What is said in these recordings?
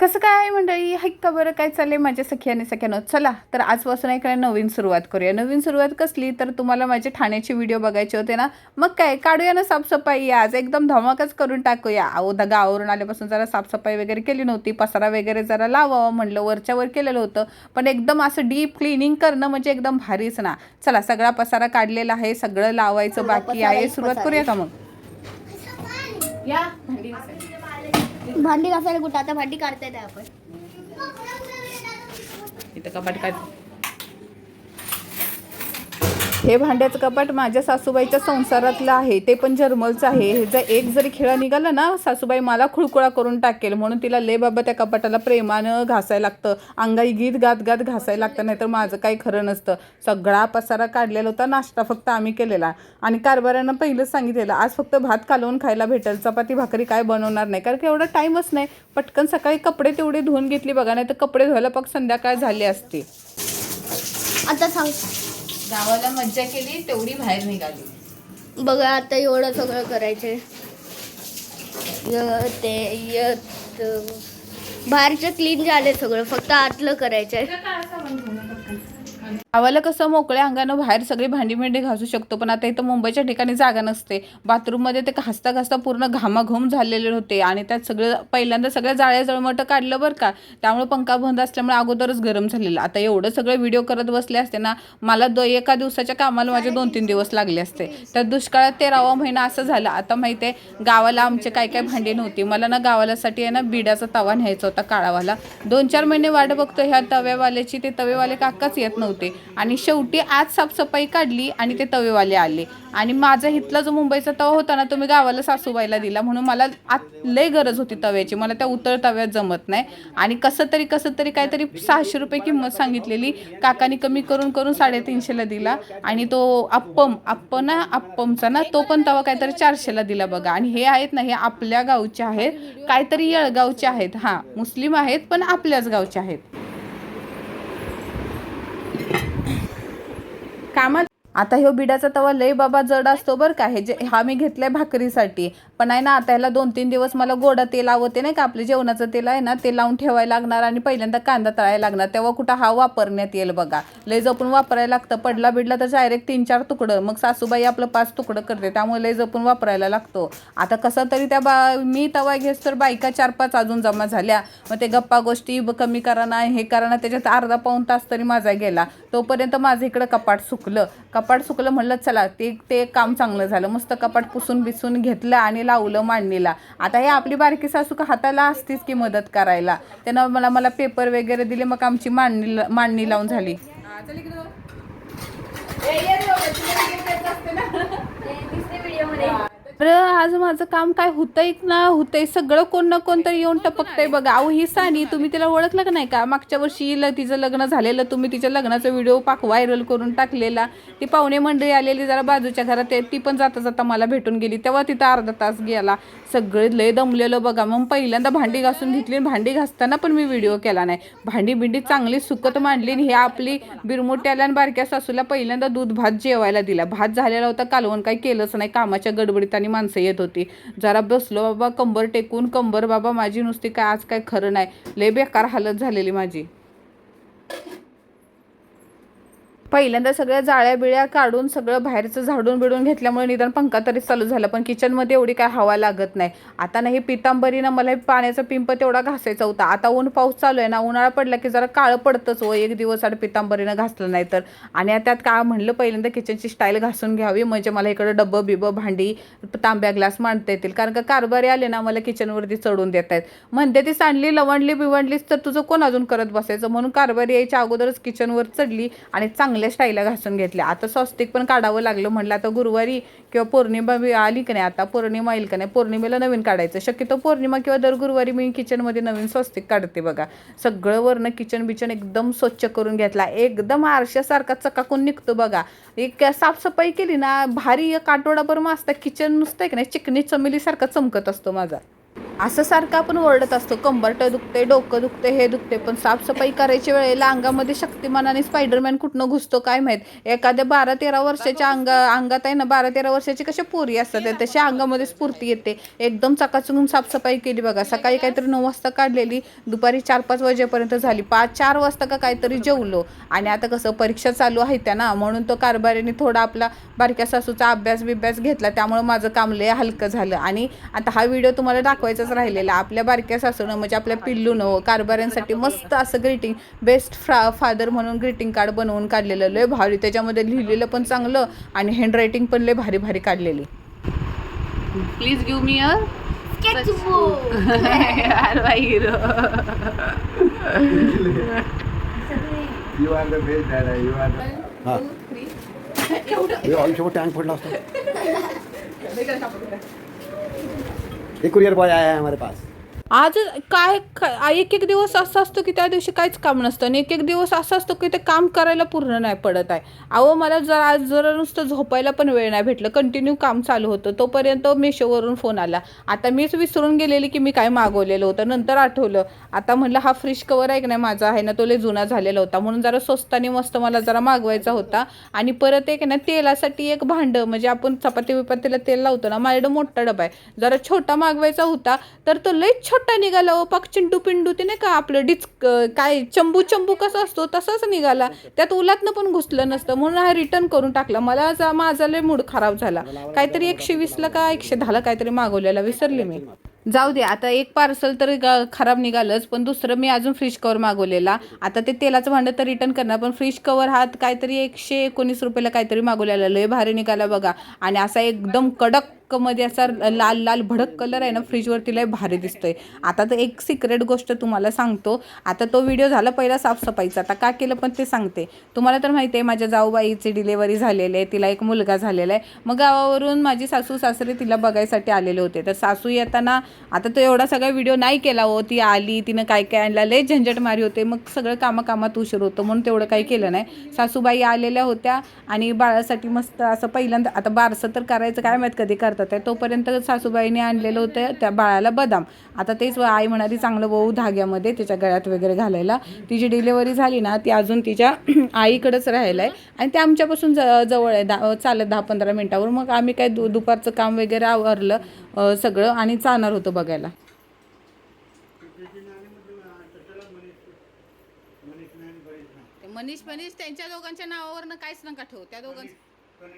कसं काय मंडळी? हाईक का बरं? काय चाललंय माझ्या सखी आणि सख्यानं? चला तर आजपासून एक नवीन सुरुवात करूया. नवीन सुरुवात कसली? तर तुम्हाला माझे ठाण्याचे व्हिडिओ बघायचे होते ना? मग काय? काढूया ना साफसफाई आज. एकदम धमाकच करून टाकूया. अहो दा गावावरून आल्यापासून जरा साफसफाई वगैरे केली नव्हती. पसारा वगैरे जरा लावावं म्हणलं. वरच्या वर केलेलं होतं. पण एकदम असं डीप क्लिनिंग करणं म्हणजे एकदम भारीच ना. चला सगळा पसारा काढलेला आहे. सगळं लावायचं बाकी आहे. सुरुवात करूया का मग? या. भांडी घासायला. कुठं आता भांडी काढता येते आपण इथं कपाट काढ हे भांड्याचं कपाट माझ्या सासूबाईच्या संसारातलं आहे. ते पण जर्मलचं आहे. हे जर एक जरी खेळा निघाला ना सासूबाई मला खुळकुळा करून टाकेल. म्हणून तिला ले बाबा त्या कपाटाला प्रेमानं घासायला लागतं. अंगाई गीत गात गात घासायला लागतं नाही तर माझं काही खरं नसतं. सगळा पसारा काढलेला होता नाश्ता फक्त आम्ही केलेला. आणि कारभाऱ्यानं पहिलंच सांगितलेलं आज फक्त भात कालवून खायला भेटेल. चपाती भाकरी काय बनवणार नाही? कारण की एवढा टाईमच नाही. पटकन सकाळी कपडे तेवढे धुवून घेतली बघा नाही तर कपडे धुवायला पग संध्याकाळ झाली असते. आता सांग. गावाला मज्जा केली तेवढी बाहेर निघाली. बघा आता एवढं सगळं करायचंय. य ते यत बाहेरचं क्लीन झालंय सगळं फक्त आतलं करायचंय. गावाला कसं मोकळ्या अंगानं बाहेर सगळी भांडी भांडी घासू शकतो पण आता इथं मुंबईच्या ठिकाणी जागा नसते. बाथरूममध्ये ते घासता घासता पूर्ण घामाघूम झालेले होते आणि त्यात सगळं पहिल्यांदा सगळ्या जाळ्या जळमटं काढलं बरं का. त्यामुळे पंखा बंद असल्यामुळे अगोदरच गरम झालेलं. आता एवढं सगळं व्हिडिओ करत बसले असते ना मला दो एका दिवसाच्या कामाला माझे दोन तीन दिवस लागले असते. तर दुष्काळात तेरावा महिना असं झालं. आता माहिती आहे गावाला आमचे काय काय भांडी नव्हती. मला ना गावालासाठी आहे ना बिडाचा तवा न्यायचा होता काळावाला. दोन चार महिने वाट बघतो ह्या तव्यावाल्याची. ते तवेवाले काकाच येत नव्हते. आणि शेवटी आज साफसफाई काढली आणि ते तवेवाले आले. आणि माझा इथला जो मुंबईचा तवा होता ना तो मी गावाला सासूबाईला दिला. म्हणून मला आत लय गरज होती तव्याची. मला त्या उतळ तव्यात जमत नाही. आणि कसं तरी कसं तरी काहीतरी सहाशे रुपये किंमत सांगितलेली. काकानी कमी करून करून साडेतीनशेला दिला. आणि तो अप्पम अप्प ना अप्पमचा ना तो पण तवा काहीतरी चारशेला दिला बघा. आणि हे आहेत ना हे आपल्या गावचे आहेत. काहीतरी येळगावचे आहेत. हां मुस्लिम आहेत पण आपल्याच गावचे आहेत. कामात आता ह्यो बिडाचा तवा लय बाबा जड असतो बरं का. हे जे हा मी घेतलाय भाकरीसाठी. पण आहे ना आता ह्याला दोन तीन दिवस मला गोडा तेल आवते नाही का आपलं जेवणाचं तेल आहे ना ते लावून ठेवायला लागणार आणि पहिल्यांदा कांदा तळायला लागणार. तेव्हा कुठं हा वापरण्यात येईल बघा. लय जपून वापरायला लागतं. पडला बिडला तर डायरेक्ट तीन चार तुकडं. मग सासूबाई आपलं पाच तुकडं करते. त्यामुळे लय जपून वापरायला लागतो. आता कसं तरी त्या बा मी तवा घेस तर बायका चार पाच अजून जमा झाल्या. मग ते गप्पा गोष्टी कमी करा ना हे करा ना त्याच्यात अर्धा पाऊण तास तरी माझा गेला. तोपर्यंत माझं इकडं कपाट सुकलं. कपाट सुकलं म्हणलं चला ते ते काम चांगलं झालं. मस्त कपाट पुसून बिसून घेतलं आणि लावलं मांडणीला. आता हे आपली बारकी सासू का हाताला असतीच की मदत करायला? त्यानं मला मला पेपर वगैरे दिले मग आमची मांडणी मांडणी लावून झाली. बरं आज माझं काम काय होतंय ना होतंय. सगळं कोण ना कोण तरी येऊन टपकतंय बघा. अहो ही सानी तुम्ही तिला ओळखलं का नाही का? मागच्या वर्षी ल- तिचं लग्न झालेलं तुम्ही तिच्या लग्नाचा व्हिडिओ पाक व्हायरल करून टाकलेला. ती पाहुणे मंडळी आलेली जरा बाजूच्या घरात ती पण जाता जाता मला भेटून गेली. तेव्हा तिथं अर्धा तास गेला. सगळे लय दमलेलं बघा. मग पहिल्यांदा भांडी घासून घेतली आणि भांडी घासताना पण मी व्हिडिओ केला नाही. भांडी बिंडी चांगली सुकत मांडली आणि हे आपली बिरमुट्याला आणि बारक्या सासूला पहिल्यांदा दूध भात जेवायला दिला. भात झालेला होता कालवण काही केलंच नाही. कामाच्या गडबडीत आणि माणसं येत होती. जरा बसलो बाबा कंबर टेकून कंबर बाबा माझी नुसती काय आज काय खरं नाही. लय बेकार हालत झालेली माझी. पहिल्यांदा सगळ्या जाळ्या बिळ्या काढून सगळं बाहेरचं झाडून बिडून घेतल्यामुळे निदान पंखा तरी चालू झाला पण किचनमध्ये एवढी काय हवा लागत नाही. आता नाही पितांबरीनं मला हे पाण्याचा पिंप तेवढा घासायचा होता. आता ऊन पाऊस चालू आहे ना उन्हाळा पडला की जरा काळं पडतंच व एक दिवस आड पितांबरीनं घासलं नाही तर. आणि त्यात काय म्हणलं पहिल्यांदा किचनची स्टाईल घासून घ्यावी म्हणजे मला इकडं डब्बं बिबं भांडी तांब्या ग्लास मांडता येतील. कारण का कारभारी आले ना मला किचनवरती चढून देत आहेत. म्हणते ती सांडली लवणली बिवणलीच तर तुझं कोण अजून करत बसायचं? म्हणून कारभारी यायच्या अगोदरच किचनवर चढली आणि चांगल्या स्टाईला घासून घेतल्या. आता स्वस्तिक पण काढावं लागलं म्हटलं आता गुरुवारी किंवा पौर्णिमा आली की नाही आता पौर्णिमा येईल का नाही पौर्णिमेला नवीन काढायचं. शक्यतो पौर्णिमा किंवा दर गुरुवारी मी किचनमध्ये नवीन स्वस्तिक काढते बघा. सगळं वरनं किचन बिचन एकदम स्वच्छ करून घेतला. एकदम आरशासारखा चकाकून निघतो बघा. एक साफसफाई केली ना भारी एक आठवडाभर मस्त किचन नुसतं आहे की नाही चिकनी चमेलीसारखा चमकत असतो माझा. असं सारखं आपण ओरडत असतो. कंबरट दुखते डोकं दुखते हे दुखते पण साफसफाई करायच्या वेळेला अंगामध्ये शक्तिमान आणि स्पायडरमॅन कुठनं घुसतो काय माहीत? एखाद्या बारा तेरा वर्षाच्या अंगा अंगात आहे ना बारा तेरा वर्षाची कशा पोरी असतात. तशा अंगामध्ये स्फूर्ती येते. एकदम चकाचून साफसफाई केली बघा. सकाळी काहीतरी नऊ वाजता काढलेली दुपारी चार पाच वाजेपर्यंत झाली. पाच चार वाजता का काहीतरी जेवलो. आणि आता कसं परीक्षा चालू आहे त्या ना म्हणून तो कारभारीने थोडा आपला बारक्या सासूचा अभ्यास बिभ्यास घेतला. त्यामुळे माझं काम लय हलकं झालं. आणि आता हा व्हिडिओ तुम्हाला दाखवायचा दाखवायचाच राहिलेला आपल्या बारक्या सासूनं म्हणजे आपल्या पिल्लूनं कारभाऱ्यांसाठी मस्त असं ग्रीटिंग बेस्ट फ्रा फादर म्हणून ग्रीटिंग कार्ड बनवून काढलेलं लय भारी. त्याच्यामध्ये लिहिलेलं पण चांगलं आणि हँडरायटिंग पण लय भारी भारी काढलेली. Please give me a hero You are the best dada. You are the. हा हे आयुष्यभर टँक फटला असतो एक कुरियर बॉय आया है हमारे पास। आज काय एक एक दिवस असं असतो की त्या दिवशी काहीच काम नसतं आणि एक एक दिवस असं असतो की ते काम करायला पूर्ण नाही पडत आहे. अहो मला जरा आज जरा नुसतं झोपायला पण वेळ नाही भेटलं कंटिन्यू काम चालू होतं तोपर्यंत मेशोवरून फोन आला. आता मीच विसरून गेलेली की मी काय मागवलेलं होतं नंतर आठवलं. आता म्हणलं हा फ्रिश कवर आहे की नाही माझा आहे ना तो लय जुना झालेला होता. म्हणून जरा स्वस्ताने मस्त मला जरा मागवायचा होता. आणि परत एक ना तेलासाठी एक भांडं म्हणजे आपण चपाती विपातीला तेल लावतो ना माझ्याकडं मोठा डबा आहे. जरा छोटा मागवायचा होता तर तो लय छोटा निघाला ओ पाक चिंटू पिंडू ते नाही का आपलं डिच काय चंबू चंबू कसा असतो तसाच निघाला. त्यात उलातनं पण घुसलं नसतं म्हणून हा रिटर्न करून टाकला. मला जा- माझा लय मूड खराब झाला. काहीतरी एकशे वीसला का एकशे दहाला काहीतरी मागवलेला विसरले मी. जाऊ दे आता एक पार्सल तर खराब निघालंच पण दुसरं मी अजून फ्रीज कवर मागवलेला. आता ते तेलाचं भांडं तर रिटर्न करणार पण फ्रीज कवर हा काहीतरी एकशे एकोणीस रुपयाला काहीतरी मागवलेला लय भारी निघाला बघा. आणि असा एकदम कडकमध्ये असा लाल लाल भडक कलर आहे ना फ्रीजवरती लय भारी दिसतोय. आता तर एक सिक्रेट गोष्ट तुम्हाला सांगतो. आता तो व्हिडिओ झाला पहिला साफसफाईचा. आता का केलं पण ते सांगते. तुम्हाला तर माहिती आहे माझ्या जाऊबाईची डिलेवरी झालेली आहे तिला एक मुलगा झालेला आहे. मग गावावरून माझी सासू सासरे तिला बघायसाठी आलेले होते. तर सासू येताना आता तो एवढा सगळा व्हिडिओ नाही केला हो. ती आली तिनं काय काय आणला लय झंझट मारी होते. मग सगळं कामाकामात उशीर होतो. म्हणून तेवढं काही केलं नाही. सासूबाई आलेल्या होत्या आणि बाळासाठी मस्त असं पहिल्यांदा आता बारसं तर करायचं काय माहीत कधी करतात आहे तोपर्यंत सासूबाईने आणलेलं होतं त्या बाळाला बदाम. आता तेच आई म्हणाली चांगलं भाऊ धाग्यामध्ये त्याच्या गळ्यात वगैरे घालायला. तिची डिलेवरी झाली ना ती अजून तिच्या आईकडंच राहिलं आहे आणि ते आमच्यापासून ज जवळ आहे दा चालत दहा पंधरा मिनटावर. मग आम्ही काय दु दुपारचं काम वगैरे आवरलं. सगळं आणि चालणार होतो बघायला. मनीष मनीष त्यांच्या दोघांच्या नावावरनं काहीच नका ठेवू. त्या दोघांचं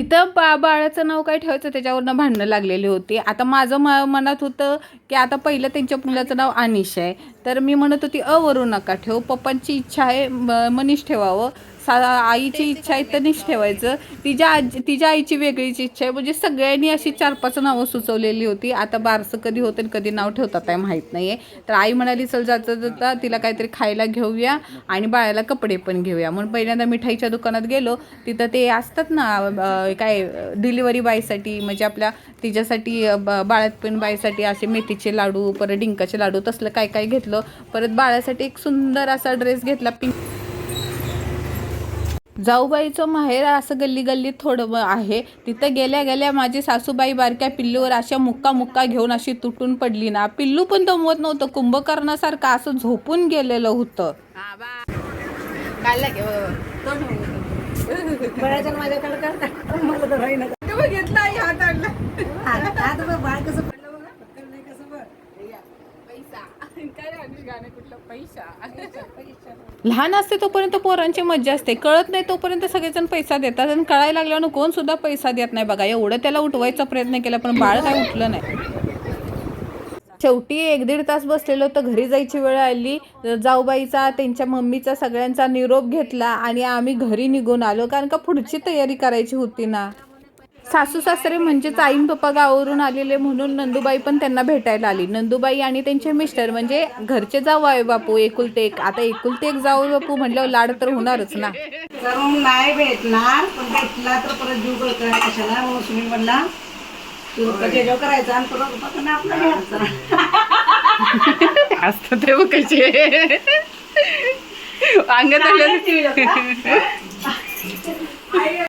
इथं बा बाळाचं नाव काय ठेवायचं? त्याच्यावरनं भांडणं लागलेली होती. आता माझं म मनात होतं की आता पहिलं त्यांच्या मुलाचं नाव अनिश आहे. तर मी म्हणत होती अ वरून नका ठेवू. पप्पांची इच्छा आहे मनीष ठेवावं. सा आईची इच्छा आहे तनिष ठेवायचं. तिच्या आजी तिच्या आईची वेगळीच इच्छा आहे. म्हणजे सगळ्यांनी अशी चार पाच नावं सुचवलेली होती. आता बारसं कधी होतं आणि कधी नाव ठेवतात काय माहीत नाही आहे तर आई म्हणाली चल जाता जाता तिला काहीतरी खायला घेऊया आणि बाळाला कपडे पण घेऊया. म्हणून पहिल्यांदा मिठाईच्या दुकानात गेलो. तिथं ते असतात ना काय डिलिव्हरी बायसाठी म्हणजे आपल्या तिच्यासाठी अं, ब- बाळातपण बायसाठी असे मेथीचे लाडू परत डिंकाचे लाडू तसलं काय काय घेतलं. परत बाळासाठी एक सुंदर असा ड्रेस घेतला पिंक जाऊबाईचं माहेर असं गल्ली गल्लीत थोडं आहे. तिथं गेल्या गेल्या माझी सासूबाई बारक्या पिल्लूवर अशा मुक्का मुक्का घेऊन अशी तुटून पडली ना. पिल्लू पण दमवत नव्हतं. कुंभकर्णासारखं असं झोपून गेलेलं होतं. बळाच्या माझ्याकडे करता मला तर राही नका घेतला हात आणला आता बघ बाळ कसं पडलं बघा पटकन नाही कसं बघ लहान असते तोपर्यंत पोरांची मज्जा असते. कळत नाही तोपर्यंत सगळेजण पैसा देतात आणि कळायला लागल्यानं कोण सुद्धा पैसा देत नाही बघा. एवढं त्याला उठवायचा प्रयत्न केला पण बाळ काय उठलं नाही. शेवटी एक दीड तास बसलेलो तर घरी जायची वेळ आली. जाऊबाईचा त्यांच्या मम्मीचा सगळ्यांचा निरोप घेतला आणि आम्ही घरी निघून आलो. कारण का पुढची तयारी करायची होती ना. सासू सासरे म्हणजेच आईन पप्पा गावावरून आलेले म्हणून नंदुबाई पण त्यांना भेटायला आली. नंदुबाई आणि त्यांचे मिस्टर म्हणजे घरचे जाऊ आहे बापू एकुलते एक. आता एकुलते एक जाऊ बापू म्हटल्यावर लाड तर होणारच ना. नाही भेटणार पण भेटला तर परत जीव कशाला म्हणून तुम्ही म्हणला तू त्याच्यावर करायचा आणि आपला असतं ते कसे अंगात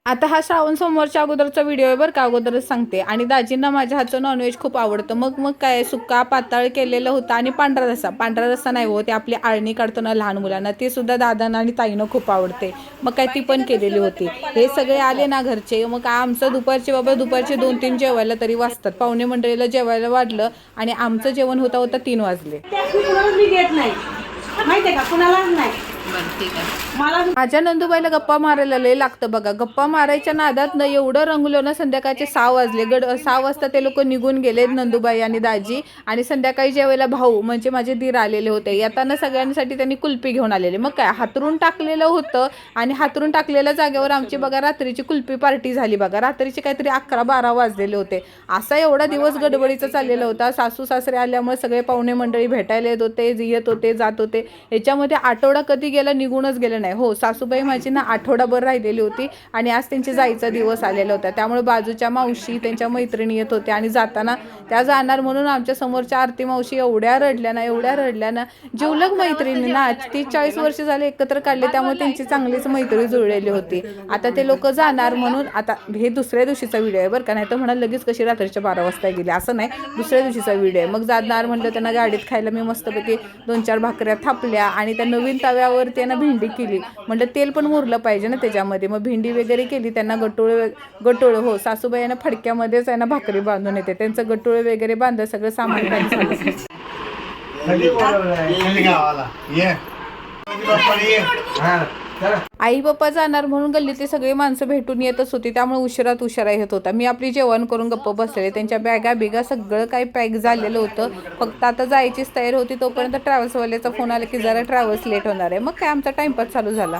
आता हा श्रावण सोमवारच्या अगोदरचा व्हिडिओ आहे बरं का अगोदरच सांगते. आणि दाजींना माझ्या हातचं नॉनव्हेज खूप आवडतं. मग मग काय सुक्का पातळ केलेलं होतं आणि पांढरा रस्सा. पांढरा रस्सा नाही हो ते आपली आळणी काढतो ना लहान मुलांना. ते सुद्धा दादांना आणि ताईनं खूप आवडते. मग काय ती पण केलेली होती. हे सगळे आले ना घरचे. मग आमचं दुपारचे बाबा दुपारचे दोन तीन जेवायला तरी वाजतात. पाहुणे मंडळीला जेवायला वाढलं आणि आमचं जेवण होता होता तीन वाजले. माहिती आहे का? कुणालाच नाही. मला माझ्या नंदुबाईला गप्पा मारायला लय लागतं बघा. गप्पा मारायच्या नादात न एवढं रंगलो ना संध्याकाळचे सहा वाजले. गड सहा वाजता ते लोक निघून गेले नंदुबाई आणि दाजी. आणि संध्याकाळी जेवायला भाऊ म्हणजे माझे दीर आलेले होते येताना सगळ्यांसाठी त्यांनी कुल्फी घेऊन आलेले. मग काय हातरून टाकलेलं होतं आणि हातरून टाकलेल्या जागेवर आमची बघा रात्रीची कुल्फी पार्टी झाली बघा. रात्रीचे काहीतरी अकरा बारा वाजलेले होते. असा एवढा दिवस गडबडीचा चाललेला होता. सासू सासरे आल्यामुळे सगळे पाहुणे मंडळी भेटायला येत होते येत होते जात होते. याच्यामध्ये आठवडा कधी गेला निघूनच गेलं नाही. हो सासूबाई माझी ना आठवडाभर राहिलेली होती आणि आज त्यांची जायचा दिवस आलेला होता. त्यामुळे बाजूच्या मावशी त्यांच्या मैत्रिणी येत होत्या आणि जाताना त्या जाणार म्हणून आमच्या समोरच्या आरती मावशी एवढ्या रडल्या ना एवढ्या रडल्या ना. जिवलग मैत्रिणी ना तीस चाळीस वर्ष झाले एकत्र काढले त्यामुळे त्यांची चांगलीच मैत्री जुळलेली होती. आता ते लोक जाणार म्हणून आता हे दुसऱ्या दिवशीचा व्हिडिओ आहे बरं का नाही तर म्हणाल लगेच कशी रात्रीच्या बारा वाजता गेली. असं नाही दुसऱ्या दिवशीचा व्हिडिओ आहे. मग जाणार म्हणलं त्यांना गाडीत खायला मी मस्तपैकी दोन चार भाकऱ्या थापल्या आणि त्या नवीन तव्यावर त्यांना भेंडी केली. म्हटलं तेल पण मुरलं पाहिजे ना त्याच्यामध्ये. मग भेंडी वगैरे केली त्यांना गटोळे गटोळे हो सासूबाई यांना फडक्यामध्येच यांना भाकरी बांधून येते. त्यांचं गटोळे वगैरे बांधलं सगळं सामान झालं. आई बाप्पा जाणार म्हणून गल्लीतली सगळी माणसं भेटून येतच होती त्यामुळे उशिरात उशिरा येत होता. मी आपली जेवण करून गप्प बसलेले त्यांच्या बॅगा बिगा सगळं काही पॅक झालेलं होतं. फक्त आता जायचीच तयारी होती तोपर्यंत ट्रॅव्हल्सवाल्याचा फोन आला की जरा ट्रॅव्हल्स लेट होणार आहे. मग काय आमचा टाइमपास चालू झाला.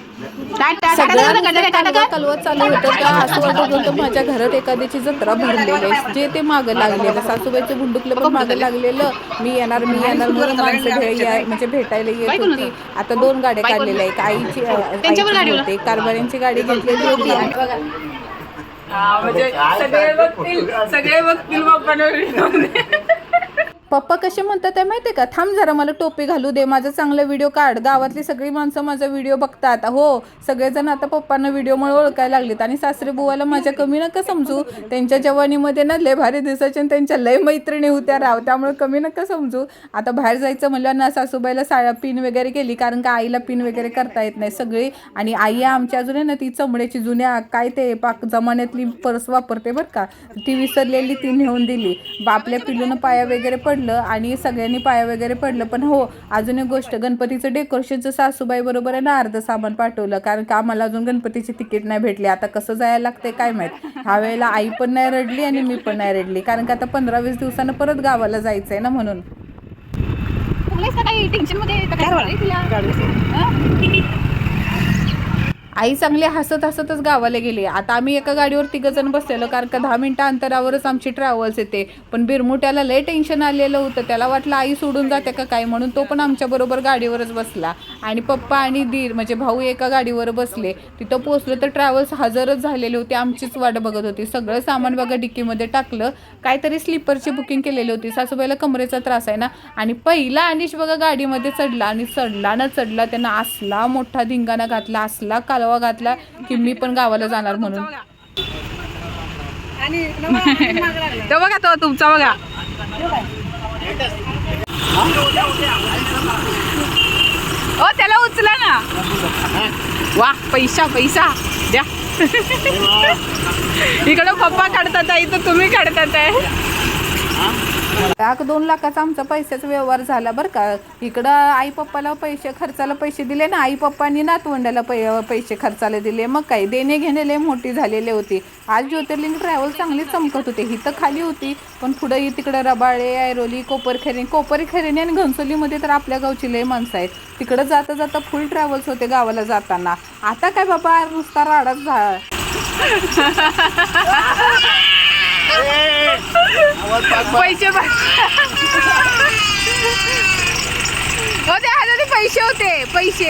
कलवत चालू होतं त्या माझ्या घरात एखाद्याची जत्रा भरलेली आहे. जे ते मागं लागलेलं सासूबाईचं बुंडुकलं पण मागं लागलेलं. मी येणार मी येणार म्हणून माणसं म्हणजे भेटायला येत होती. आता दोन गाड्या काढलेल्या एक आईची अ, आईची होती. कारभाऱ्यांची गाडी घेतलेली होती. बघा. सगळे बघतील सगळे बघतील पप्पा कसे म्हणतात ते आहे का? थांब जरा मला टोपी घालू दे माझा चांगला व्हिडिओ काढ. गावातली सगळी माणसं माझा व्हिडिओ बघतात. हो सगळेजण आता पप्पांना व्हिडिओमुळे ओळखायला लागलेत. आणि सासरे बुवाला माझ्या कमी नका समजू. त्यांच्या जवानीमध्ये ना लय भारी दिसायचे आणि त्यांच्या लय मैत्रिणी होत्या राव. त्यामुळे कमी नका समजू. आता बाहेर जायचं म्हणलं ना सासूबाईला साड्या पिन वगैरे केली कारण का आईला पिन वगैरे करता येत नाही सगळी. आणि आई आमच्या अजून आहे ना ती चमड्याची जुन्या काय ते पाक जमान्यातली पर्स वापरते बरं का. ती विसरलेली ती नेऊन दिली. बापल्या पिलून पाया वगैरे पडलं आणि सगळ्यांनी पाया वगैरे पडलं. पण हो अजून एक गोष्ट गणपतीचं डेकोरेशनचं सासूबाई बरोबर आहे ना अर्ध सामान पाठवलं. कारण का आम्हाला अजून गणपतीची तिकीट नाही भेटली. आता कसं जायला लागते काय माहीत? ह्या वेळेला आई पण नाही रडली आणि मी पण नाही रडली. कारण का आता पंधरा वीस दिवसानं परत गावाला जायचं आहे ना म्हणून आई चांगली हसत हसतच गावाला गेली. आता आम्ही एका गाडीवर तिघ जण बसलेलो कारण का दहा मिनटं अंतरावरच आमची ट्रॅव्हल्स येते. पण बिरमुट्याला लय टेन्शन आलेलं होतं. त्याला वाटलं आई सोडून जाते का काय म्हणून तो पण आमच्याबरोबर गाडीवरच बसला. आणि पप्पा आणि दीर म्हणजे भाऊ एका गाडीवर बसले. तिथं पोचलो तर ट्रॅव्हल्स हजरच झालेली होती. आमचीच वाट बघत होती. सगळं सामान बघा डिक्कीमध्ये टाकलं. काहीतरी स्लीपरची बुकिंग केलेली होती. सासूबाईला कमरेचा त्रास आहे ना. आणि पहिला अनिश बघा गाडीमध्ये चढला आणि चढला ना चढला. त्यांना असला मोठा धिंगाणा घातला असला कालवा घातला की मी पण गावाला जाणार म्हणून. तो बघा तो तुमचा बघा. ओ त्याला उचला ना. वा पैसा पैसा. द्या. इकडं पप्पा काढतात आहे तर तुम्ही काढतात आहे. लाख दोन लाखाचा आमचा पैशाचा व्यवहार झाला बरं का. इकडं आई पप्पाला पैसे खर्चाला पैसे दिले ना आई पप्पांनी नातवंडाला पै पैसे खर्चाला दिले. मग काय देणे घेणे लय मोठी झालेले होती. आज ज्योतिर्लिंग ट्रॅव्हल चांगली चमकत होते. ही तर खाली होती पण पुढं तिकडं रबाळे ऐरोली कोपरखेरणी कोपरखेरणी आणि घनसोलीमध्ये तर आपल्या गावची लय माणसं आहेत. तिकडं जाता जाता फुल ट्रॅव्हल्स होते गावाला जाताना. आता काय बाबा नुसता राडाच झाला पैसे होते हजार पैसे होते पैसे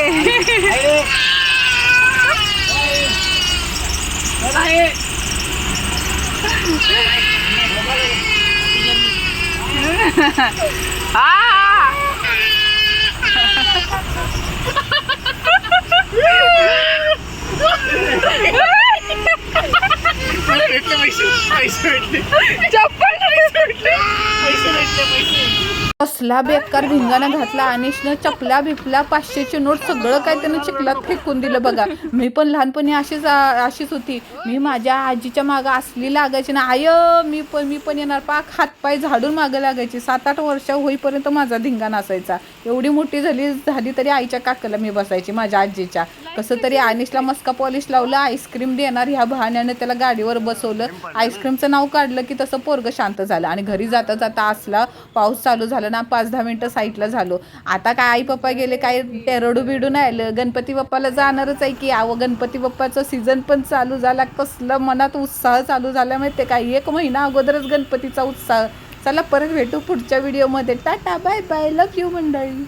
कसला बेकार भिंगाणा घातला अनिशनं चपला बिपला पाचशेची नोट सगळं काय त्यानं चिखलात फेकून दिलं बघा. मी पण लहानपणी अशीच अशीच होती. मी माझ्या आजीच्या मागं असली लागायची ना आय मी पण मी पण येणार. पाक हातपाय झाडून मागं लागायची. सात आठ वर्ष होईपर्यंत माझा धिंगाणा असायचा. एवढी मोठी झाली झाली तरी आईच्या काकाला मी बसायची माझ्या आजीच्या. कसं तरी अनिशला मस्का पॉलिश लावलं आईस्क्रीम देणार ह्या बहाण्याने त्याला गाडीवर बसवलं. आईस्क्रीमचं नाव काढलं की तसं पोरग शांत झालं. आणि घरी जाता जाता असला पाऊस चालू झाला ना पाच दहा मिनटं साईटला झालो. आता काय आई पप्पा गेले काय ते रडू बिडू नाही आलं. गणपती बाप्पाला जाणारच आहे की अहो गणपती बाप्पाचं सीझन पण चालू झाला. कसलं मनात उत्साह चालू झाला माहिती काय एक महिना अगोदरच गणपतीचा उत्साह. चला परत भेटू पुढच्या व्हिडिओमध्ये tata bye bye love you मंडळी.